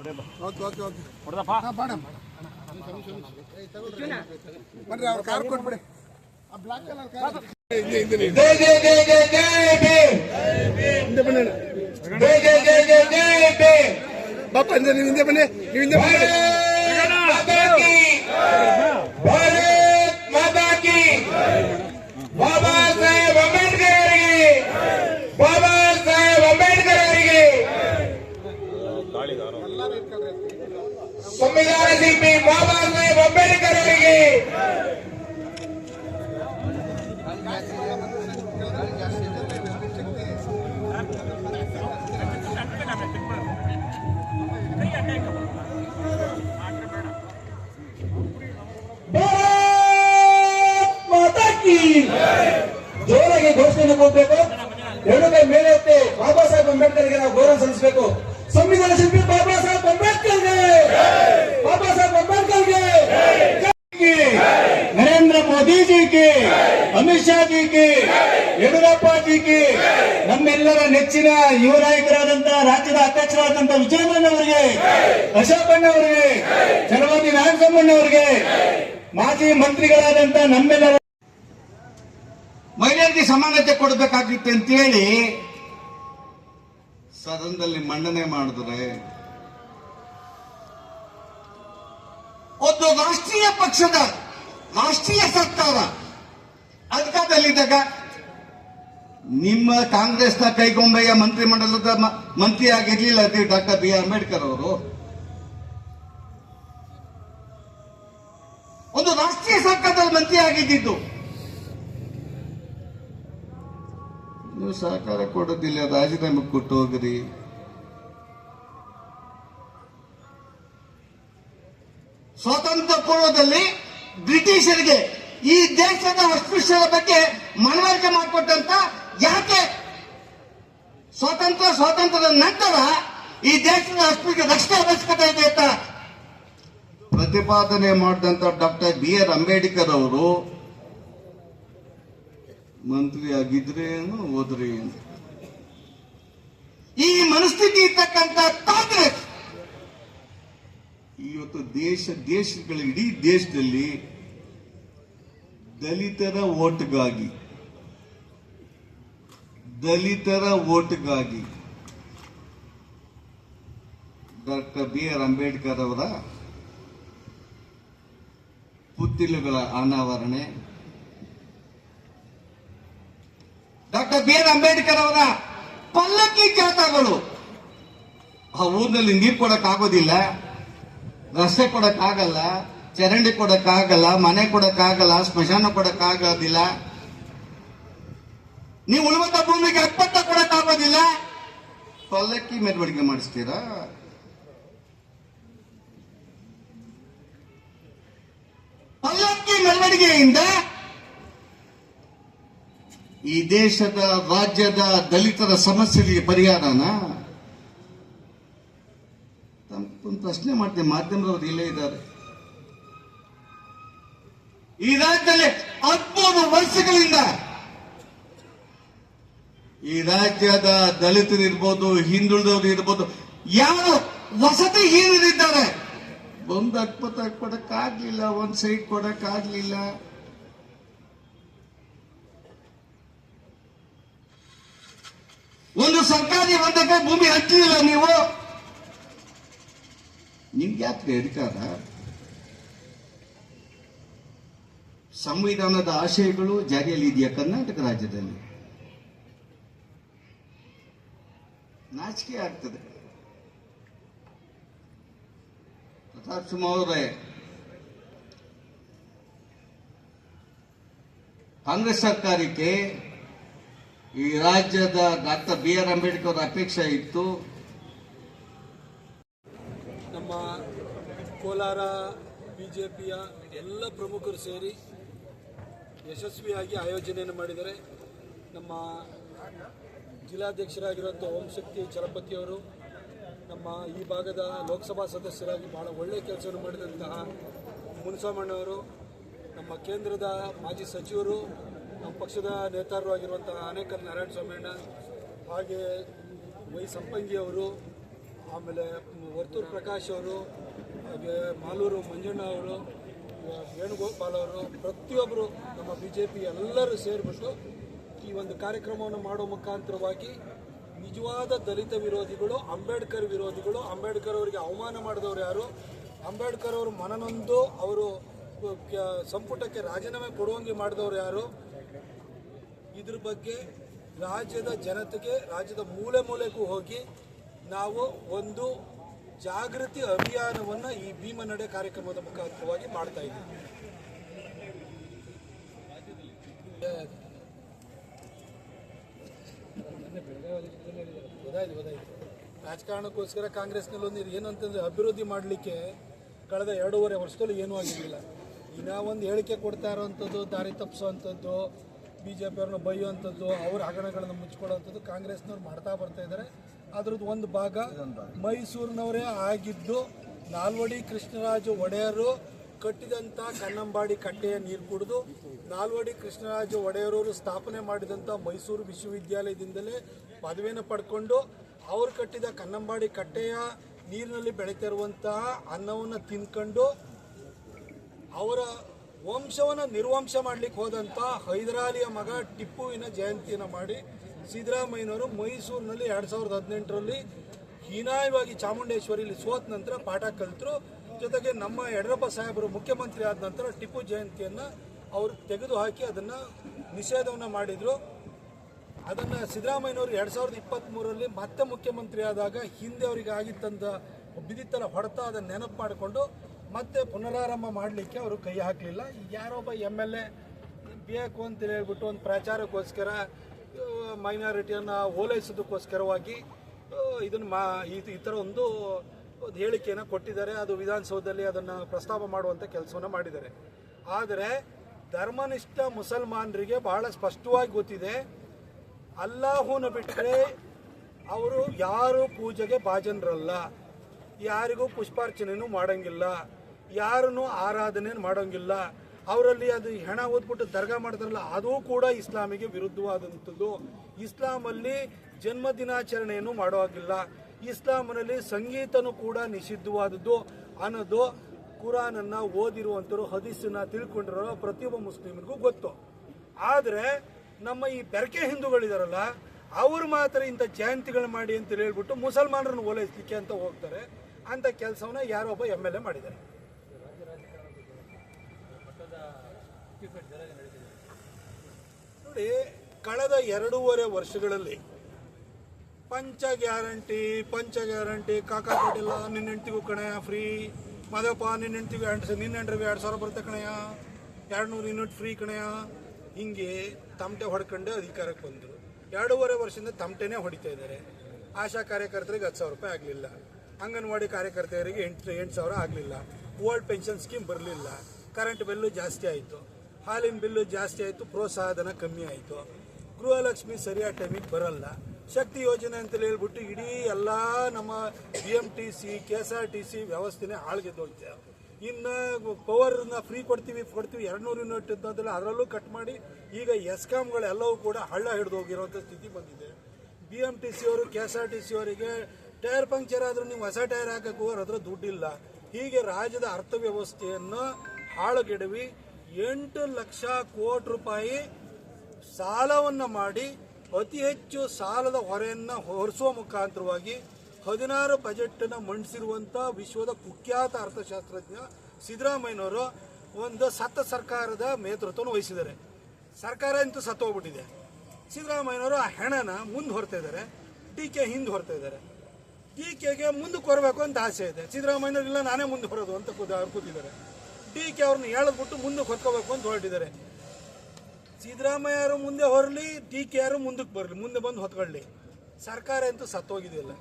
Okay okay okay. ಹಾ, ಬಾಣ. ಬರ್ರಿ ಅವ್ರ ಕಾರ್ ಕೊಟ್ಬಿಡಿ. ಆ ಬ್ಲಾಕ್ ಕಲರ್ ಕಾರ್ ಹಿಂದೆ ಹಿಂದೆ ಹಿಂದೆ ಬನ್ನಿ ಬಾಪ ಹಿಂದೆ ನೀವು ಹಿಂದೆ ಬನ್ನಿ ನೀವು ಹಿಂದೆ ಬನ್ನಿ ಭಾರತ್ ಮಾತಾ ಕಿ ಬಾಬಾ ಸಾಹೇಬ್ ಅಂಬೇಡ್ಕರ್ ಅವರಿಗೆ ಬಾಬಾ ಸಾಹೇಬ್ ಅಂಬೇಡ್ಕರ್ ಅವರಿಗೆ ಸಂವಿಧಾನ ಶಿಲ್ಪಿ ಬಾಬಾ ಸಾಹೇಬ್ ಅಂಬೇಡ್ಕರ್ ಅವರಿಗೆ ಜೋರಾಗಿ ಘೋಷಣೆ ಕೊಡ್ಬೇಕು. ಎರಡು ಕೈ ಮೇಲೆ ಬಾಬಾ ಸಾಹೇಬ್ ಅಂಬೇಡ್ಕರ್ಗೆ ನಾವು ಗೌರವ ಸಲ್ಲಿಸಬೇಕು. ಸಂವಿಧಾನ ಶಿಲ್ಪಿ ಬಾಬಾ ಸಾಹೇಬ್ ಅಂಬೇಡ್ಕರ್ಗೆ. ಬಾಬಾ ಸಾಹೇಬ್ ಅಂಬೇಡ್ಕರ್ಗೆ. ನರೇಂದ್ರ ಮೋದಿ ಜಿ ಗೆ ಅಮಿತ್ ಶಾ ಜಿಗೆ ಯಡಿಯೂರಪ್ಪ ಜಿಗೆ ನಮ್ಮೆಲ್ಲರ ನೆಚ್ಚಿನ ಯುವ ನಾಯಕರಾದಂತಹ ರಾಜ್ಯದ ಅಧ್ಯಕ್ಷರಾದಂತಹ ವಿಜಯೇಂದ್ರನ್ ಅವರಿಗೆ, ಅಶೋಕಣ್ಣ ಅವರಿಗೆ, ಚಲವಾದಿ ನಾಗಸಮ್ಮಣ್ಣ ಅವರಿಗೆ, ಮಾಜಿ ಮಂತ್ರಿಗಳಾದಂತ ನಮ್ಮೆಲ್ಲರ ಮಹಿಳೆಯರಿಗೆ ಸಮಾನತೆ ಕೊಡಬೇಕಾಗಿತ್ತು ಅಂತೇಳಿ ಸದನದಲ್ಲಿ ಮಂಡನೆ ಮಾಡಿದ್ರೆ ಒಂದು ರಾಷ್ಟ್ರೀಯ ಪಕ್ಷದ, ರಾಷ್ಟ್ರೀಯ ಸರ್ಕಾರ ಅಧಿಕಾರದಲ್ಲಿದ್ದಾಗ ನಿಮ್ಮ ಕಾಂಗ್ರೆಸ್ನ ಕೈಗೊಂಬೆಯ ಮಂತ್ರಿಮಂಡಲದ ಮಂಡಲದ ಮಂತ್ರಿ ಆಗಿರ್ಲಿಲ್ಲ ಡಾಕ್ಟರ್ ಬಿ ಆರ್ ಅಂಬೇಡ್ಕರ್ ಅವರು. ಒಂದು ರಾಷ್ಟ್ರೀಯ ಸರ್ಕಾರದಲ್ಲಿ ಮಂತ್ರಿ ಆಗಿದ್ದಿದ್ದು ನೀವು ಸಹಕಾರ ಕೊಡೋದಿಲ್ಲ ರಾಜೀನಾಮೆ ಕೊಟ್ಟು ಹೋಗ್ರಿ ಸ್ವಾತಂತ್ರ್ಯ ಪೂರ್ವದಲ್ಲಿ ಬ್ರಿಟಿಷರಿಗೆ ಈ ದೇಶದ ಅಸ್ಪೃಶ್ಯರ ಬಗ್ಗೆ ಮನವರಿಕೆ ಮಾಡಿಕೊಟ್ಟಂತ ಯಾಕೆ? ಸ್ವಾತಂತ್ರ್ಯ, ಸ್ವಾತಂತ್ರ್ಯದ ನಂತರ ಈ ದೇಶದ ಅಸ್ಪೃಶ್ಯ ರಕ್ಷಣೆ ಅವಶ್ಯಕತೆ ಇದೆ ಅಂತ ಪ್ರತಿಪಾದನೆ ಮಾಡಿದಂತ ಡಾಕ್ಟರ್ ಬಿ ಆರ್ ಅಂಬೇಡ್ಕರ್ ಅವರು ಮಂತ್ರಿ ಆಗಿದ್ರೆ ಏನು? ಈ ಮನಸ್ಥಿತಿ ಇರ್ತಕ್ಕಂಥ ಕಾಂಗ್ರೆಸ್! ಇವತ್ತು ದೇಶ, ದೇಶಗಳ ಇಡೀ ದೇಶದಲ್ಲಿ ದಲಿತರ ಓಟ್ಗಾಗಿ ದಲಿತರ ಓಟ್ಗಾಗಿ ಡಾಕ್ಟರ್ ಬಿ ಆರ್ ಅಂಬೇಡ್ಕರ್ ಅವರ ಪುತ್ತಿಲುಗಳ ಅನಾವರಣೆ ಡಾಕ್ಟರ್ ಬಿ ಆರ್ ಅಂಬೇಡ್ಕರ್ ಅವರ ಪಲ್ಲಕ್ಕಿ ಜಾಥಾಗಳು. ಆ ಊರಿನಲ್ಲಿ ನೀರು ಕೊಡಕ್ ಆಗೋದಿಲ್ಲ ರಸ್ತೆ ಕೊಡಕ್ ಆಗಲ್ಲ ಚರಂಡಿ ಕೊಡಕ್ ಆಗಲ್ಲ ಮನೆ ಕೊಡಕ್ ಆಗಲ್ಲ ಸ್ಮಶಾನ ಕೊಡಕ್ ಆಗೋದಿಲ್ಲ ನೀವು ಉಳುವಂತ ಭೂಮಿಗೆ ಅಪ್ಪತ್ತ ಕೊಡಕ್ ಆಗೋದಿಲ್ಲ ಪಲ್ಲಕ್ಕಿ ಮೆರವಣಿಗೆ ಮಾಡಿಸ್ತೀರಾ? ಪಲ್ಲಕ್ಕಿ ಮೆರವಣಿಗೆಯಿಂದ ಈ ದೇಶದ, ರಾಜ್ಯದ ದಲಿತರ ಸಮಸ್ಯೆಗಳಿಗೆ ಪರಿಹಾರನ? ಪ್ರಶ್ನೆ ಮಾಡ್ತೀನಿ ಮಾಧ್ಯಮದವರು ಇಲ್ಲೇ ಇದ್ದಾರೆ. ಈ ರಾಜ್ಯದಲ್ಲಿ ಹದಿಮೂರು ವರ್ಷಗಳಿಂದ ಈ ರಾಜ್ಯದ ದಲಿತರು ಇರ್ಬೋದು, ಹಿಂದುಳಿದವರು ಇರ್ಬೋದು, ಯಾರು ವಸತಿ ಹೀನರಿದ್ದಾರೆ. ಒಂದು ಅಕ್ಪತ್ತ ಕೊಡಕ್ಕಾಗ್ಲಿಲ್ಲ ಒಂದ್ ಸೈಟ್ ಕೊಡಕ್ಕಾಗ್ಲಿಲ್ಲ. ಒಂದು ಸರ್ಕಾರಿ ಒಂದಕ್ಕೆ ಭೂಮಿ ಹಚ್ಚಲಿಲ್ಲ ನೀವು? ನಿಮ್ಗೆ ಯಾಕೆ ಅಧಿಕಾರ ಸಂವಿಧಾನದ ಆಶಯಗಳು ಜಾರಿಯಲ್ಲಿ ಇದೆಯಾ ಕರ್ನಾಟಕ ರಾಜ್ಯದಲ್ಲಿ? ನಾಚಿಕೆ ಆಗ್ತದೆ. ಪ್ರತಾಪ್ ಸಿಂಹ ಅವರೇ, ಕಾಂಗ್ರೆಸ್ ಸರ್ಕಾರಕ್ಕೆ ಈ ರಾಜ್ಯದ ಡಾಕ್ಟರ್ ಬಿ ಆರ್ ಅಂಬೇಡ್ಕರ್ ಅಪೇಕ್ಷೆ ಇತ್ತು. ನಮ್ಮ ಕೋಲಾರ ಬಿ ಎಲ್ಲ ಪ್ರಮುಖರು ಸೇರಿ ಯಶಸ್ವಿಯಾಗಿ ಆಯೋಜನೆಯನ್ನು ಮಾಡಿದರೆ ನಮ್ಮ ಜಿಲ್ಲಾಧ್ಯಕ್ಷರಾಗಿರುವಂಥ ಓಂಶಕ್ತಿ ಚಲಪತಿಯವರು ನಮ್ಮ ಈ ಭಾಗದ ಲೋಕಸಭಾ ಸದಸ್ಯರಾಗಿ ಬಹಳ ಒಳ್ಳೆಯ ಕೆಲಸವನ್ನು ಮಾಡಿದಂತಹ ಮುನಿಸಾಮಣ್ಣವರು ನಮ್ಮ ಕೇಂದ್ರದ ಮಾಜಿ ಸಚಿವರು ನಮ್ಮ ಪಕ್ಷದ ನೇತಾರರು ಆಗಿರುವಂಥ ಆನೇಕಲ್ ನಾರಾಯಣ ಸ್ವಾಮಿಯಣ್ಣ ಹಾಗೆ ವೈ ಸಂಪಂಗಿ ಅವರು, ಆಮೇಲೆ ವರ್ತೂರು ಪ್ರಕಾಶ್ ಅವರು, ಹಾಗೆ ಮಾಲೂರು ಮಂಜಣ್ಣ ಅವರು, ವೇಣುಗೋಪಾಲ್ ಅವರು ಪ್ರತಿಯೊಬ್ಬರು ನಮ್ಮ ಬಿ ಜೆ ಪಿ ಎಲ್ಲರೂ ಸೇರಿಬಿಟ್ಟು ಈ ಒಂದು ಕಾರ್ಯಕ್ರಮವನ್ನು ಮಾಡೋ ಮುಖಾಂತರವಾಗಿ ನಿಜವಾದ ದಲಿತ ವಿರೋಧಿಗಳು, ಅಂಬೇಡ್ಕರ್ ವಿರೋಧಿಗಳು, ಅಂಬೇಡ್ಕರ್ ಅವರಿಗೆ ಅವಮಾನ ಮಾಡಿದವರು ಯಾರು? ಅಂಬೇಡ್ಕರ್ ಅವರು ಮನನೊಂದು, ಅವರು ಸಂಪುಟಕ್ಕೆ ರಾಜೀನಾಮೆ ಕೊಡುವಂಗೆ ಮಾಡಿದವರು ಯಾರು? ಇದ್ರ ಬಗ್ಗೆ ರಾಜ್ಯದ ಜನತೆಗೆ, ರಾಜ್ಯದ ಮೂಲೆ ಮೂಲೆಗೂ ಹೋಗಿ ನಾವು ಒಂದು ಜಾಗೃತಿ ಅಭಿಯಾನವನ್ನು ಈ ಭೀಮ ನಡೆ ಕಾರ್ಯಕ್ರಮದ ಮುಖಾಂತರವಾಗಿ ಮಾಡ್ತಾ ಇದ್ದೀವಿ. ರಾಜಕಾರಣಕ್ಕೋಸ್ಕರ ಕಾಂಗ್ರೆಸ್ನಲ್ಲಿ ಒಂದು ಏನಂತಂದ್ರೆ ಅಭಿವೃದ್ಧಿ ಮಾಡಲಿಕ್ಕೆ ಕಳೆದ ಎರಡೂವರೆ ವರ್ಷದಲ್ಲಿ ಏನೂ ಆಗಿರಲಿಲ್ಲ. ಇನ್ನ ಒಂದು ಹೇಳಿಕೆ ಕೊಡ್ತಾ ಇರೋವಂಥದ್ದು ದಾರಿ ತಪ್ಪಿಸೋವಂಥದ್ದು ಬಿ ಜೆ ಪಿಯವ್ರನ್ನ ಬೈಯುವಂಥದ್ದು ಅವ್ರ ಹಗರಣಗಳನ್ನು ಮುಚ್ಕೊಳ್ಳೋವಂಥದ್ದು ಕಾಂಗ್ರೆಸ್ನವ್ರು ಮಾಡ್ತಾ ಬರ್ತಾ ಇದ್ದಾರೆ ಅದ್ರದ್ದು ಒಂದು ಭಾಗ ಮೈಸೂರಿನವರೇ ಆಗಿದ್ದು ನಾಲ್ವಡಿ ಕೃಷ್ಣರಾಜು ಒಡೆಯರು ಕಟ್ಟಿದಂಥ ಕನ್ನಂಬಾಡಿ ಕಟ್ಟೆಯ ನೀರು ಕುಡಿದು ನಾಲ್ವಡಿ ಕೃಷ್ಣರಾಜ ಒಡೆಯರವರು ಸ್ಥಾಪನೆ ಮಾಡಿದಂಥ ಮೈಸೂರು ವಿಶ್ವವಿದ್ಯಾಲಯದಿಂದಲೇ ಪದವಿಯನ್ನು ಪಡ್ಕೊಂಡು ಅವರು ಕಟ್ಟಿದ ಕನ್ನಂಬಾಡಿ ಕಟ್ಟೆಯ ನೀರಿನಲ್ಲಿ ಬೆಳೀತಿರುವಂತಹ ಅನ್ನವನ್ನು ತಿನ್ಕೊಂಡು ಅವರ ವಂಶವನ್ನು ನಿರ್ವಂಶ ಮಾಡಲಿಕ್ಕೆ ಹೋದಂಥ ಹೈದರಾಲಿಯ ಮಗ ಟಿಪ್ಪುವಿನ ಜಯಂತಿಯನ್ನು ಮಾಡಿ ಸಿದ್ದರಾಮಯ್ಯನವರು ಮೈಸೂರಿನಲ್ಲಿ ಎರಡು ಸಾವಿರದ ಹದಿನೆಂಟರಲ್ಲಿ ಹೀನಾಯವಾಗಿ ಚಾಮುಂಡೇಶ್ವರಿಯಲ್ಲಿ ಸೋತ ನಂತರ ಪಾಠ ಕಲಿತರು. ಜೊತೆಗೆ ನಮ್ಮ ಯಡಿಯೂರಪ್ಪ ಸಾಹೇಬರು ಮುಖ್ಯಮಂತ್ರಿ ಆದ ನಂತರ ಟಿಪ್ಪು ಜಯಂತಿಯನ್ನು ಅವರು ತೆಗೆದುಹಾಕಿ ಅದನ್ನು ನಿಷೇಧವನ್ನು ಮಾಡಿದರು. ಅದನ್ನು ಸಿದ್ದರಾಮಯ್ಯನವರು ಎರಡು ಸಾವಿರದ ಇಪ್ಪತ್ತ್ಮೂರರಲ್ಲಿ ಮತ್ತೆ ಮುಖ್ಯಮಂತ್ರಿ ಆದಾಗ ಹಿಂದೆ ಅವರಿಗೆ ಆಗಿತ್ತಂತ ಬಿದ್ದಿತ್ತಲ್ಲ ಹೊಡೆತ ಅದನ್ನು ನೆನಪು ಮಾಡಿಕೊಂಡು ಮತ್ತೆ ಪುನರಾರಂಭ ಮಾಡಲಿಕ್ಕೆ ಅವರು ಕೈ ಹಾಕಲಿಲ್ಲ. ಯಾರೊಬ್ಬ ಎಂ ಎಲ್ ಎ ಬೇಕು ಅಂತ ಹೇಳ್ಬಿಟ್ಟು ಒಂದು ಪ್ರಚಾರಕ್ಕೋಸ್ಕರ ಮೈನಾರಿಟಿಯನ್ನು ಓಲೈಸೋದಕ್ಕೋಸ್ಕರವಾಗಿ ಇದನ್ನು ಮಾ, ಈ- ಥರ ಒಂದು ಒಂದು ಹೇಳಿಕೆಯನ್ನು ಕೊಟ್ಟಿದ್ದಾರೆ. ಅದು ವಿಧಾನಸೌಧದಲ್ಲಿ ಅದನ್ನು ಪ್ರಸ್ತಾಪ ಮಾಡುವಂಥ ಕೆಲಸವನ್ನು ಮಾಡಿದ್ದಾರೆ. ಆದರೆ ಧರ್ಮನಿಷ್ಠ ಮುಸಲ್ಮಾನರಿಗೆ ಬಹಳ ಸ್ಪಷ್ಟವಾಗಿ ಗೊತ್ತಿದೆ. ಅಲ್ಲಾಹುನ ಬಿಟ್ಟರೆ ಅವರು ಯಾರು ಪೂಜೆಗೆ ಭಾಜನರಲ್ಲ. ಯಾರಿಗೂ ಪುಷ್ಪಾರ್ಚನೆಯೂ ಮಾಡಂಗಿಲ್ಲ. ಯಾರನ್ನು ಆರಾಧನೆ ಮಾಡೋಂಗಿಲ್ಲ. ಅವರಲ್ಲಿ ಅದು ಹೆಣ ಓದ್ಬಿಟ್ಟು ದರ್ಗಾ ಮಾಡ್ತಾರಲ್ಲ, ಅದು ಕೂಡ ಇಸ್ಲಾಮಿಗೆ ವಿರುದ್ಧವಾದಂಥದ್ದು. ಇಸ್ಲಾಮಲ್ಲಿ ಜನ್ಮ ದಿನಾಚರಣೆಯನ್ನು ಮಾಡೋ ಹಾಗಿಲ್ಲ ಇಸ್ಲಾಮಿನಲ್ಲಿ ಸಂಗೀತನೂ ಕೂಡ ನಿಷಿದ್ಧವಾದದ್ದು. ಅನ್ನೋದು ಕುರಾನನ್ನು ಓದಿರುವಂಥವ್ರು, ಹದೀಸನ್ನ ತಿಳ್ಕೊಂಡಿರೋ ಪ್ರತಿಯೊಬ್ಬ ಮುಸ್ಲಿಮರಿಗೂ ಗೊತ್ತು. ಆದರೆ ನಮ್ಮ ಈ ಬೆರಕೆ ಹಿಂದೂಗಳಿದಾರಲ್ಲ, ಅವರು ಮಾತ್ರ ಇಂಥ ಜಯಂತಿಗಳು ಮಾಡಿ ಅಂತ ಹೇಳ್ಬಿಟ್ಟು ಮುಸಲ್ಮಾನರನ್ನು ಓಲೈಸಲಿಕ್ಕೆ ಅಂತ ಹೋಗ್ತಾರೆ. ಅಂತ ಕೆಲಸವನ್ನ ಯಾರೊಬ್ಬ ಎಂ ಎಲ್ ಎ ಮಾಡಿದ್ದಾರೆ. ನೋಡಿ ಕಳೆದ ಎರಡೂವರೆ ವರ್ಷಗಳಲ್ಲಿ ಪಂಚ ಗ್ಯಾರಂಟಿ ಪಂಚ ಗ್ಯಾರಂಟಿ, ಕಾಕಾ ಕೊಟ್ಟಿಲ್ಲ ನಿನ್ನ ಹೆಂಡ್ತಿಗೂ ಕಣಯ ಫ್ರೀ ಮದಪ್ಪ ನಿನ್ನ ಹೆಂಡ್ತಿಗೂ ಎರಡು ನಿನ್ನ ಹೆಂಡ್ರಿಗೆ ಎರಡು ಸಾವಿರ ಬರುತ್ತೆ ಕಣಯ ಎರಡು ನೂರು ಯೂನಿಟ್ ಫ್ರೀ ಕಣಯ ಹಿಂಗೆ ತಮಟೆ ಹೊಡ್ಕೊಂಡು ಅಧಿಕಾರಕ್ಕೆ ಬಂದರು. ಎರಡೂವರೆ ವರ್ಷದಿಂದ ತಮಟೆನೇ ಹೊಡಿತಾ ಇದ್ದಾರೆ. ಆಶಾ ಕಾರ್ಯಕರ್ತರಿಗೆ ಹತ್ತು ಸಾವಿರ ರೂಪಾಯಿ ಆಗಲಿಲ್ಲ. ಅಂಗನವಾಡಿ ಕಾರ್ಯಕರ್ತೆಯರಿಗೆ ಎಂಟು ಎಂಟು ಸಾವಿರ ಆಗಲಿಲ್ಲ. ಓಲ್ಡ್ ಪೆನ್ಷನ್ ಸ್ಕೀಮ್ ಬರಲಿಲ್ಲ. ಕರೆಂಟ್ ಬಿಲ್ಲು ಜಾಸ್ತಿ ಆಯಿತು. ಹಾಲಿನ ಬಿಲ್ಲು ಜಾಸ್ತಿ ಆಯಿತು, ಪ್ರೋತ್ಸಾಹಧನ ಕಮ್ಮಿ ಆಯಿತು. ಗೃಹಲಕ್ಷ್ಮಿ ಸರಿಯಾದ ಟೈಮಿಗೆ ಬರಲ್ಲ. ಶಕ್ತಿ ಯೋಜನೆ ಅಂತೇಳಿ ಹೇಳ್ಬಿಟ್ಟು ಇಡೀ ಎಲ್ಲ ನಮ್ಮ B M T C K S R T C ವ್ಯವಸ್ಥೆನೇ ಹಾಳ್ಗೆದ್ದೋಯ್ತೆ ಇನ್ನು ಪವರ್ನ ಫ್ರೀ ಕೊಡ್ತೀವಿ ಕೊಡ್ತೀವಿ ಎರಡು ನೂರು ಯೂನಿಟ್ ಅಂತಂದ್ರೆ ಅದರಲ್ಲೂ ಕಟ್ ಮಾಡಿ, ಈಗ ಎಸ್ಕಾಮ್ಗಳೆಲ್ಲವೂ ಕೂಡ ಹಳ್ಳ ಹಿಡಿದು ಸ್ಥಿತಿ ಬಂದಿದೆ. ಬಿ ಎಂ ಟಿ ಸಿ ಅವರು K S R T C ಅವರಿಗೆ ಟೈರ್ ಪಂಕ್ಚರ್ ಆದರೂ ನೀವು ಹೊಸ ಟೈರ್ ಹಾಕಕ್ಕೆ ಹೋಗೋರ ಹತ್ರ ದುಡ್ಡಿಲ್ಲ. ಹೀಗೆ ರಾಜ್ಯದ ಅರ್ಥವ್ಯವಸ್ಥೆಯನ್ನು ಹಾಳುಗೆಡವಿ ಎಂಟು ಲಕ್ಷ ಕೋಟಿ ರೂಪಾಯಿ ಸಾಲವನ್ನು ಮಾಡಿ ಅತಿ ಹೆಚ್ಚು ಸಾಲದ ಹೊರೆಯನ್ನು ಹೊರಿಸುವ ಮುಖಾಂತರವಾಗಿ ಹದಿನಾರು ಬಜೆಟನ್ನು ಮಂಡಿಸಿರುವಂಥ ವಿಶ್ವದ ಕುಖ್ಯಾತ ಅರ್ಥಶಾಸ್ತ್ರಜ್ಞ ಸಿದ್ದರಾಮಯ್ಯನವರು ಒಂದು ಸತ್ತ ಸರ್ಕಾರದ ನೇತೃತ್ವವನ್ನು ವಹಿಸಿದ್ದಾರೆ. ಸರ್ಕಾರ ಅಂತೂ ಸತ್ತೋಗ್ಬಿಟ್ಟಿದೆ ಸಿದ್ದರಾಮಯ್ಯನವರು ಆ ಹೆಣನ ಮುಂದೆ ಹೊರ್ತಾ ಇದ್ದಾರೆ. ಕೆ ಹಿಂದೆ ಹೊರ್ತಾ ಇದ್ದಾರೆ. ಡಿ ಕೆಗೆ ಮುಂದಕ್ಕೆ ಹೊರಬೇಕು ಅಂತ ಆಸೆ ಇದೆ. ಸಿದ್ದರಾಮಯ್ಯನವರು ಇಲ್ಲ ನಾನೇ ಮುಂದೆ ಹೊರೋದು ಅಂತ ಕೂತಿದ್ದಾರೆ. ಡಿ ಕೆ ಅವ್ರನ್ನ ಹೇಳದ್ಬಿಟ್ಟು ಮುಂದಕ್ಕೆ ಹೊತ್ಕೋಬೇಕು ಅಂತ ಹೊರಟಿದ್ದಾರೆ. ಸಿದ್ದರಾಮಯ್ಯರು ಮುಂದೆ ಹೊರಲಿ, ಡಿ ಕೆ ಯಾರು ಮುಂದಕ್ಕೆ ಬರಲಿ, ಮುಂದೆ ಬಂದು ಹೊತ್ಕೊಳ್ಳಿ. ಸರ್ಕಾರ ಅಂತೂ ಸತ್ತೋಗಿದೆಯಲ್ಲ.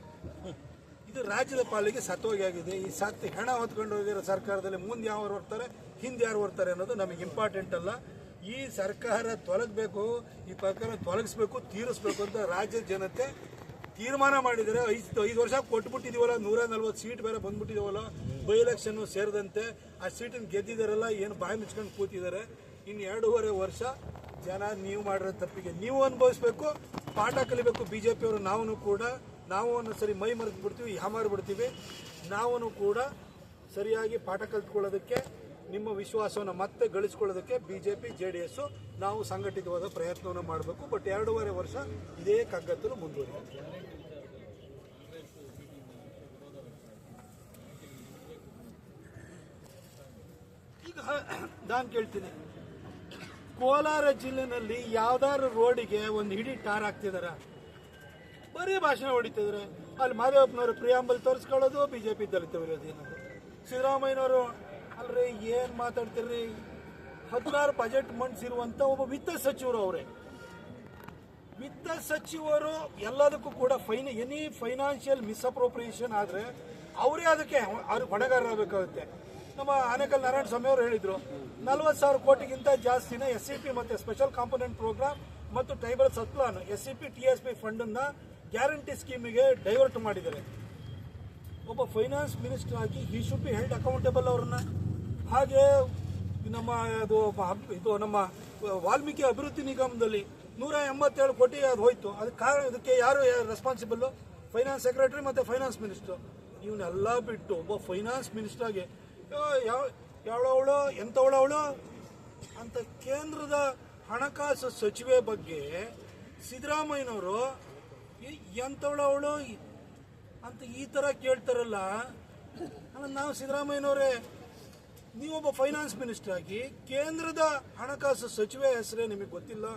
ಇದು ರಾಜ್ಯದ ಪಾಲಿಗೆ ಸತ್ತೋಗಿ ಆಗಿದೆ. ಈ ಸತ್ತು ಹೆಣ ಹೊತ್ಕೊಂಡು ಹೋಗಿರೋ ಸರ್ಕಾರದಲ್ಲಿ ಮುಂದೆ ಯಾರು ಬರ್ತಾರೆ ಹಿಂದೆ ಯಾರು ಬರ್ತಾರೆ ಅನ್ನೋದು ನಮಗೆ ಇಂಪಾರ್ಟೆಂಟ್ ಅಲ್ಲ. ಈ ಸರ್ಕಾರ ತೊಲಗಬೇಕು, ಈ ಸರ್ಕಾರ ತೊಲಗಿಸ್ಬೇಕು, ತೀರಿಸ್ಬೇಕು ಅಂತ ರಾಜ್ಯದ ಜನತೆ ತೀರ್ಮಾನ ಮಾಡಿದರೆ ಐದು ಐದು ವರ್ಷ ಕೊಟ್ಬಿಟ್ಟಿದೀವಲ್ಲ, ನೂರ ನಲ್ವತ್ತು ಸೀಟ್ ಬೇರೆ ಬಂದ್ಬಿಟ್ಟಿದೀವಲ್ಲ, ಬೈ ಎಲೆಕ್ಷನ್ ಸೇರಿದಂತೆ ಆ ಸೀಟನ್ನು ಗೆದ್ದಿದ್ದಾರಲ್ಲ ಏನು ಬಾಯಿ ಮುಚ್ಕೊಂಡು ಕೂತಿದ್ದಾರೆ ಇನ್ನು ಎರಡೂವರೆ ವರ್ಷ ಜನ ನೀವು ಮಾಡಿರೋ ತಪ್ಪಿಗೆ ನೀವು ಅನುಭವಿಸ್ಬೇಕು, ಪಾಠ ಕಲಿಬೇಕು ಬಿ ಜೆ ಪಿಯವರು ನಾವು ಕೂಡ. ನಾವು ಒಂದೊಂದ್ಸರಿ ಮೈ ಮರೆತು ಬಿಡ್ತೀವಿ ಯಾಮಾರು ಬಿಡ್ತೀವಿ ನಾವು ಕೂಡ ಸರಿಯಾಗಿ ಪಾಠ ಕಲ್ತ್ಕೊಳ್ಳೋದಕ್ಕೆ ನಿಮ್ಮ ವಿಶ್ವಾಸವನ್ನು ಮತ್ತೆ ಗಳಿಸ್ಕೊಳ್ಳೋದಕ್ಕೆ ಬಿ ಜೆ ಡಿ ಎಸ್ಸು ನಾವು ಸಂಘಟಿತವಾದ ಪ್ರಯತ್ನವನ್ನು ಮಾಡಬೇಕು. ಬಟ್ ಎರಡೂವರೆ ವರ್ಷ ಇದೇ ಕಗ್ಗತ್ತಲು ಮುಂದುವರಿಯುತ್ತೆ. ಈಗ ನಾನು ಕೇಳ್ತೀನಿ. ಕೋಲಾರ ಜಿಲ್ಲೆನಲ್ಲಿ ಯಾವ್ದಾದ್ರು ರೋಡಿಗೆ ಒಂದು ಹಿಡಿ ಟಾರ್ ಹಾಕ್ತಿದಾರ? ಬರೀ ಭಾಷಣ ಹೊಡಿತಿದ್ರೆ. ಅಲ್ಲಿ ಮಾದೇವಪ್ಪನವರು ಪ್ರಿಯಾಂಬಲ್ ತೋರಿಸ್ಕೊಳ್ಳೋದು, ಬಿಜೆಪಿ ದಲಿತ ವಿರೋಧಿ ಸಿದ್ದರಾಮಯ್ಯನವರು ಅಲ್ರಿ, ಏನು ಮಾತಾಡ್ತೀರಿ? ಹದಿನಾರು ಬಜೆಟ್ ಮಂಡಿಸಿರುವಂತ ಒಬ್ಬ ವಿತ್ತ ಸಚಿವರು ಅವರೇ. ವಿತ್ತ ಸಚಿವರು ಎಲ್ಲದಕ್ಕೂ ಕೂಡ ಫೈನ್, ಎನಿ ಫೈನಾನ್ಷಿಯಲ್ ಮಿಸ್ಅಪ್ರೋಪ್ರಿಯೇಷನ್ ಆದ್ರೆ ಅವರೇ ಅದಕ್ಕೆ ಅವ್ರು ಹೊಣೆಗಾರರಾಗಬೇಕಾಗುತ್ತೆ. ನಮ್ಮ ಆನೇಕಲ್ ನಾರಾಯಣ ಸ್ವಾಮಿ ಅವರು ಹೇಳಿದ್ರು, ನಲ್ವತ್ತು ಸಾವಿರ ಕೋಟಿಗಿಂತ ಜಾಸ್ತಿನ ಎಸ್ ಸಿ ಪಿ ಮತ್ತೆ ಸ್ಪೆಷಲ್ ಕಾಂಪೊನೆಂಟ್ ಪ್ರೋಗ್ರಾಮ್ ಮತ್ತು tribal sub plan S C P T S P ಫಂಡನ್ನ guarantee ಸ್ಕೀಮಿಗೆ ಡೈವರ್ಟ್ ಮಾಡಿದ್ದಾರೆ. ಒಬ್ಬ ಫೈನಾನ್ಸ್ ಮಿನಿಸ್ಟರ್ ಆಗಿ he should be held accountable ಅವ್ರನ್ನ. ಹಾಗೆ ನಮ್ಮ ಅದು ಇದು ನಮ್ಮ ವಾಲ್ಮೀಕಿ ಅಭಿವೃದ್ಧಿ ನಿಗಮದಲ್ಲಿ ನೂರ ಎಂಬತ್ತೇಳು ಕೋಟಿ ಅದು ಹೋಯ್ತು. ಅದಕ್ಕೆ ಕಾರಣ ಇದಕ್ಕೆ ಯಾರು ರೆಸ್ಪಾನ್ಸಿಬಲ್ ಫೈನಾನ್ಸ್ ಸೆಕ್ರೆಟರಿ ಮತ್ತೆ ಫೈನಾನ್ಸ್ ಮಿನಿಸ್ಟರ್ ಇವನ್ನೆಲ್ಲ ಬಿಟ್ಟು ಒಬ್ಬ ಫೈನಾನ್ಸ್ ಮಿನಿಸ್ಟರ್ ಆಗಿ ಯೋ, ಯಾವ ಯಾವಳವಳು ಎಂಥವಳವಳು ಅಂತ ಕೇಂದ್ರದ ಹಣಕಾಸು ಸಚಿವೆ ಬಗ್ಗೆ ಸಿದ್ದರಾಮಯ್ಯನವರು ಎಂಥವಳವಳು ಅಂತ ಈ ತರ ಕೇಳ್ತಾರಲ್ಲ. ನಾವು ಸಿದ್ದರಾಮಯ್ಯನವರೇ ನೀವೊಬ್ಬ ಫೈನಾನ್ಸ್ ಮಿನಿಸ್ಟರ್ ಆಗಿ ಕೇಂದ್ರದ ಹಣಕಾಸು ಸಚಿವೆ ಹೆಸರೇ ನಿಮಗೆ ಗೊತ್ತಿಲ್ಲ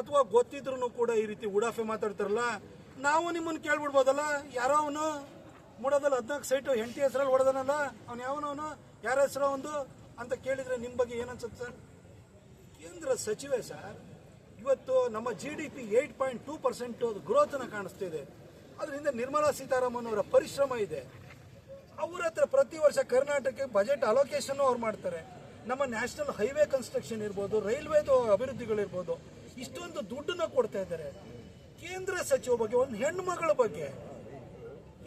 ಅಥವಾ ಗೊತ್ತಿದ್ರು ಕೂಡ ಈ ರೀತಿ ಉಡಾಫೆ ಮಾತಾಡ್ತಾರಲ್ಲ, ನಾವು ನಿಮ್ಮನ್ನು ಕೇಳ್ಬಿಡ್ಬೋದಲ್ಲ? ಯಾರೋ ಅವನು ಮೂಡೋದಲ್ಲಿ ಹದಿನಾಲ್ಕು ಸೈಟು ಹೆಂಡತಿ ಹೆಸರಲ್ಲಿ ಹೊಡೆದನಲ್ಲ, ಅವ್ನು ಯಾವನವನು ಯಾರ ಹೆಸರು ಒಂದು? ಅಂತ ಕೇಳಿದರೆ ನಿಮ್ಮ ಬಗ್ಗೆ ಏನನ್ಸುತ್ತೆ ಸರ್? ಕೇಂದ್ರ ಸಚಿವೆ ಸರ್, ಇವತ್ತು ನಮ್ಮ G D P eight point two percent ಗ್ರೋತನ್ನು ಕಾಣಿಸ್ತಿದೆ. ಅದರಿಂದ ನಿರ್ಮಲಾ ಸೀತಾರಾಮನ್ ಅವರ ಪರಿಶ್ರಮ ಇದೆ. ಅವ್ರ ಹತ್ರ ಪ್ರತಿ ವರ್ಷ ಕರ್ನಾಟಕಕ್ಕೆ ಬಜೆಟ್ ಅಲೋಕೇಶನ್ ಅವ್ರು ಮಾಡ್ತಾರೆ. ನಮ್ಮ ನ್ಯಾಷನಲ್ ಹೈವೇ ಕನ್ಸ್ಟ್ರಕ್ಷನ್ ಇರ್ಬೋದು ರೈಲ್ವೇದು ಅಭಿವೃದ್ಧಿಗಳಿರ್ಬೋದು, ಇಷ್ಟೊಂದು ದುಡ್ಡನ್ನ ಕೊಡ್ತಾ ಇದ್ದಾರೆ. ಕೇಂದ್ರ ಸಚಿವ ಬಗ್ಗೆ, ಒಂದು ಹೆಣ್ಮಗಳ ಮಗಳ ಬಗ್ಗೆ.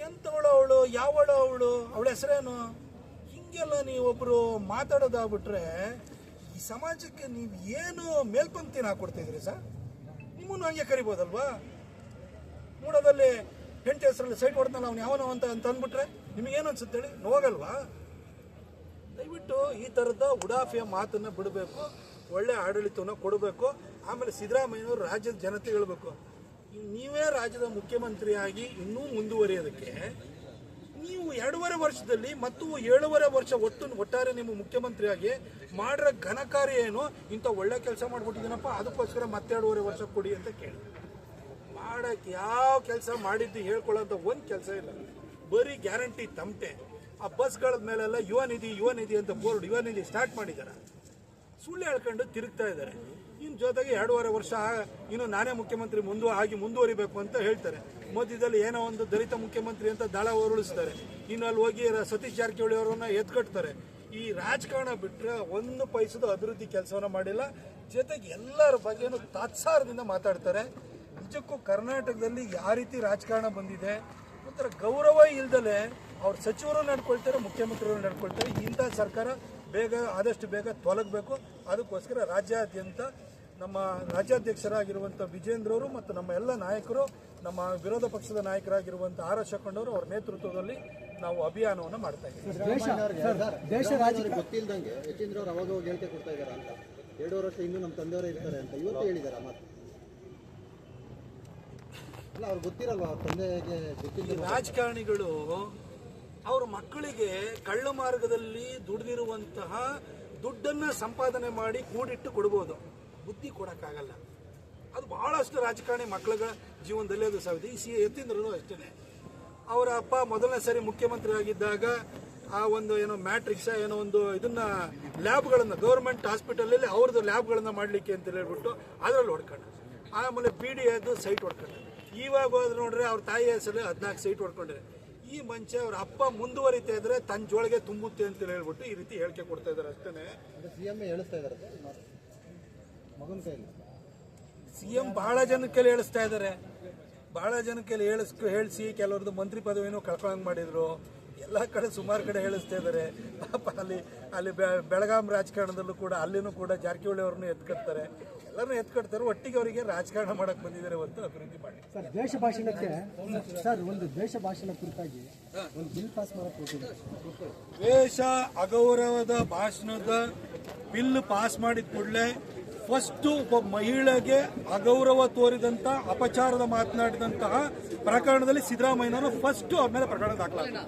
ಎಂಥವಳು ಅವಳು, ಯಾವಳು ಅವಳು, ಅವಳ ಹೆಸರೇನು? ಹಿಂಗೆಲ್ಲ ನೀವೊಬ್ರು ಮಾತಾಡೋದಾಗ್ಬಿಟ್ರೆ, ಈ ಸಮಾಜಕ್ಕೆ ನೀವು ಏನು ಮೇಲ್ಪಂಕ್ತಿನ ಹಾಕೊಡ್ತಿದ್ರಿ ಸರ್? ನಿಮ್ಮನ್ನು ಹಂಗೆ ಕರಿಬೋದಲ್ವಾ? ಮೂಡದಲ್ಲಿ ಹೆಂಡತಿ ಹೆಸರಲ್ಲಿ ಸೈಟ್ ಹೊಡೆದಲ್ಲ ಅವ್ನು ಯಾವನೋ ಅಂತ ಅಂತ ಅಂದ್ಬಿಟ್ರೆ? ನಿಮಗೇನು ಅನ್ಸುತ್ತೆ ಹೇಳಿ? ನೋವಾಗಲ್ವಾ ದಯವಿಟ್ಟು ಈ ಥರದ ಉಡಾಫಿಯ ಮಾತನ್ನ ಬಿಡಬೇಕು. ಒಳ್ಳೆ ಆಡಳಿತವನ್ನು ಕೊಡಬೇಕು. ಆಮೇಲೆ ಸಿದ್ದರಾಮಯ್ಯನವರು ರಾಜ್ಯದ ಜನತೆ ಹೇಳ್ಬೇಕು. ನೀವೇ ರಾಜ್ಯದ ಮುಖ್ಯಮಂತ್ರಿಯಾಗಿ ಇನ್ನೂ ಮುಂದುವರಿಯೋದಕ್ಕೆ ನೀವು ಎರಡೂವರೆ ವರ್ಷದಲ್ಲಿ ಮತ್ತು ಏಳುವರೆ ವರ್ಷ ಒಟ್ಟು ಒಟ್ಟಾರೆ ನಿಮ್ಮ ಮುಖ್ಯಮಂತ್ರಿಯಾಗಿ ಮಾಡಿರೋ ಘನ ಕಾರ್ಯ ಏನು? ಇಂಥ ಒಳ್ಳೆ ಕೆಲಸ ಮಾಡ್ಬಿಟ್ಟಿದ್ದೀನಪ್ಪ, ಅದಕ್ಕೋಸ್ಕರ ಮತ್ತೆರಡೂವರೆ ವರ್ಷ ಕೊಡಿ ಅಂತ ಕೇಳಿ. ಮಾಡಕ್ಕೆ ಯಾವ ಕೆಲಸ ಮಾಡಿದ್ದು ಹೇಳ್ಕೊಳ್ಳೋಂಥ ಒಂದು ಕೆಲಸ ಇಲ್ಲ. ಬರೀ ಗ್ಯಾರಂಟಿ ತಮಟೆ ಆ ಬಸ್ಗಳ ಮೇಲೆಲ್ಲ ಯುವ ನಿಧಿ ಯುವ ನಿಧಿ ಅಂತ ಬೋರ್ಡ್, ಯುವ ನಿಧಿ ಸ್ಟಾರ್ಟ್ ಮಾಡಿದ್ದಾರೆ. ಸುಳ್ಳು ಹೇಳ್ಕೊಂಡು ತಿರುಗ್ತಾ ಇದ್ದಾರೆ. ಇನ್ನು ಜೊತೆಗೆ ಎರಡೂವರೆ ವರ್ಷ ಇನ್ನು ನಾನೇ ಮುಖ್ಯಮಂತ್ರಿ ಮುಂದು, ಆಗಿ ಮುಂದುವರಿಬೇಕು ಅಂತ ಹೇಳ್ತಾರೆ. ಮಧ್ಯದಲ್ಲಿ ಏನೋ ಒಂದು ದಲಿತ ಮುಖ್ಯಮಂತ್ರಿ ಅಂತ ದಳ ಉರುಳಿಸ್ತಾರೆ ಇನ್ನು ಅಲ್ಲಿ ಹೋಗಿ ಸತೀಶ್ ಜಾರಕಿಹೊಳಿ ಅವರನ್ನ ಎತ್ಕಟ್ತಾರೆ ಈ ರಾಜಕಾರಣ ಬಿಟ್ಟರೆ ಒಂದು ಪೈಸದ ಅಭಿವೃದ್ಧಿ ಕೆಲಸವನ್ನ ಮಾಡಿಲ್ಲ. ಜೊತೆಗೆ ಎಲ್ಲರ ಬಗ್ಗೆನೂ ತಾತ್ಸಾರದಿಂದ ಮಾತಾಡ್ತಾರೆ. ನಿಜಕ್ಕೂ ಕರ್ನಾಟಕದಲ್ಲಿ ಯಾವ ರೀತಿ ರಾಜಕಾರಣ ಬಂದಿದೆ ಒಂಥರ ಗೌರವ ಇಲ್ದಲೆ ಅವ್ರ ಸಚಿವರು ನಡ್ಕೊಳ್ತಾರೆ ಮುಖ್ಯಮಂತ್ರಿಗಳು ನಡ್ಕೊಳ್ತಾರೆ. ಇಂಥ ಸರ್ಕಾರ ಬೇಗ ಆದಷ್ಟು ಬೇಗ ತೊಲಗಬೇಕು. ಅದಕ್ಕೋಸ್ಕರ ರಾಜ್ಯಾದ್ಯಂತ ನಮ್ಮ ರಾಜ್ಯಾಧ್ಯಕ್ಷರಾಗಿರುವಂಥ ವಿಜೇಂದ್ರ ಅವರು ಮತ್ತು ನಮ್ಮ ಎಲ್ಲ ನಾಯಕರು ನಮ್ಮ ವಿರೋಧ ಪಕ್ಷದ ನಾಯಕರಾಗಿರುವಂಥ ಆರ್ ಎಸ್ ಶಕೊಂಡವರು ಅವರ ನೇತೃತ್ವದಲ್ಲಿ ನಾವು ಅಭಿಯಾನವನ್ನು ಮಾಡ್ತಾ ಇದ್ದೀವಿ. ದೇಶ ರಾಜಕೀಯ ಗೊತ್ತಿಲ್ದಂಗೆ ಯತೀಂದ್ರ ಅವ್ರು ಅವಾಗ ಹೋಗಿ ಹೇಳಿಕೆ ಕೊಡ್ತಾ ಇದ್ದಾರೆ ಅಂತ ಎರಡೂವರೆ ವರ್ಷ ಇನ್ನೂ ನಮ್ಮ ತಂದೆಯವರೇ ಇರ್ತಾರೆ ಅಂತ ಇವತ್ತು ಹೇಳಿದಾರೆ ಮಾತು ಅಲ್ಲ ಅವ್ರು ಗೊತ್ತಿರಲ್ವಾ ಅವ್ರ ತಂದೆಗೆ ರಾಜಕಾರಣಿಗಳು ಅವ್ರ ಮಕ್ಕಳಿಗೆ ಕಳ್ಳ ಮಾರ್ಗದಲ್ಲಿ ದುಡಿದಿರುವಂತಹ ದುಡ್ಡನ್ನ ಸಂಪಾದನೆ ಮಾಡಿ ಕೂಡಿಟ್ಟು ಕೊಡ್ಬೋದು. ಬುದ್ಧಿ ಕೊಡಕ್ಕಾಗಲ್ಲ. ಅದು ಬಹಳಷ್ಟು ರಾಜಕಾರಣಿ ಮಕ್ಕಳುಗಳ ಜೀವನದಲ್ಲಿ ಅದು ಸಾವಿದೆ ಈ ಸಿ ಎತ್ತಿಂದ್ರೂ ಅಷ್ಟೇ ಅವರ ಅಪ್ಪ ಮೊದಲನೇ ಸಾರಿ ಮುಖ್ಯಮಂತ್ರಿ ಆಗಿದ್ದಾಗ ಆ ಒಂದು ಏನೋ ಮ್ಯಾಟ್ರಿಕ್ಸ್, ಏನೋ ಒಂದು ಇದನ್ನ ಲ್ಯಾಬ್ಗಳನ್ನು ಗೌರ್ಮೆಂಟ್ ಹಾಸ್ಪಿಟಲಲ್ಲಿ ಅವ್ರದ್ದು ಲ್ಯಾಬ್ಗಳನ್ನು ಮಾಡಲಿಕ್ಕೆ ಅಂತ ಹೇಳ್ಬಿಟ್ಟು ಅದರಲ್ಲಿ ಹೊಡ್ಕೊಂಡು ಆಮೇಲೆ ಪಿ ಡಿ ಎದ್ದು ಸೈಟ್ ಹೊಡ್ಕೊಂಡು ಇವಾಗ ಹೋದ್ರೆ ನೋಡ್ರೆ ಅವ್ರ ತಾಯಿ ಹೆಸರು ಹದಿನಾಲ್ಕು ಸೀಟ್ ಹೊಡ್ಕೊಂಡ್ರೆ ಈ ಮಂಚ ಅವ್ರ ಅಪ್ಪ ಮುಂದುವರಿತಾ ಇದ್ರೆ ತನ್ನ ಜೋಳಿಗೆ ತುಂಬುತ್ತೆ ಅಂತ ಹೇಳ್ಬಿಟ್ಟು ಈ ರೀತಿ ಹೇಳಿಕೆ ಕೊಡ್ತಾ ಇದ್ದಾರೆ ಅಷ್ಟೇ ಸಿ ಎಂ ಹೇಳಿಸ್ತಾ ಮಾತು. ಮಗನ ಕೈಲಿ. ಸಿ ಎಂ ಬಹಳ ಜನಕ್ಕೆ ಹೇಳಿಸ್ತಾ ಇದ್ದಾರೆ ಬಹಳ ಜನಕ್ಕೆ ಹೇಳಿಸ್ ಹೇಳಿಸಿ ಕೆಲವ್ರದ್ದು ಮಂತ್ರಿ ಪದವಿನೂ ಕಳ್ಕೊಳಂಗೆ ಮಾಡಿದ್ರು. ಎಲ್ಲ ಕಡೆ ಸುಮಾರು ಕಡೆ ಹೇಳಿಸ್ತಾ ಇದ್ದಾರೆ ಪಾಪ ಅಲ್ಲಿ ಅಲ್ಲಿ ಬೆಳಗಾಂ ರಾಜಕಾರಣದಲ್ಲೂ ಕೂಡ ಅಲ್ಲಿನೂ ಕೂಡ ಜಾರಕಿಹೊಳಿ ಅವ್ರನ್ನೂ ಎತ್ಕೊಳ್ತಾರೆ ಎಲ್ಲ ಎಲ್ಲರನ್ನೂ ಎತ್ಕೊಡ್ತಾರೆ ಒಟ್ಟಿಗೆ ಅವರಿಗೆ ರಾಜಕಾರಣ ಮಾಡಕ್ ಬಂದಿದ್ದಾರೆ ಹೊತ್ತು ಅಭಿವೃದ್ಧಿ ಮಾಡಿ. ಸರ್ ದೇಶ ಭಾಷಣಕ್ಕೆ ಸರ್ ಒಂದು ದೇಶ ಭಾಷಣ ಕುರಿತಾಗಿ ಒಂದು ಬಿಲ್ ಪಾಸ್ ಮಾಡಕ್ಕೆ ದೇಶ ದ್ವೇಷ ಅಗೌರವದ ಭಾಷಣದ ಬಿಲ್ ಪಾಸ್ ಮಾಡಿದ ಕೂಡಲೇ ಫಸ್ಟ್ ಒಬ್ಬ ಮಹಿಳೆಗೆ ಅಗೌರವ ತೋರಿದಂತ ಅಪಚಾರದ ಮಾತನಾಡಿದಂತಹ ಪ್ರಕರಣದಲ್ಲಿ ಸಿದ್ದರಾಮಯ್ಯನವರು ಫಸ್ಟ್ ಅವ್ರ ಮೇಲೆ ಪ್ರಕರಣ ದಾಖಲಾಗಿದೆ.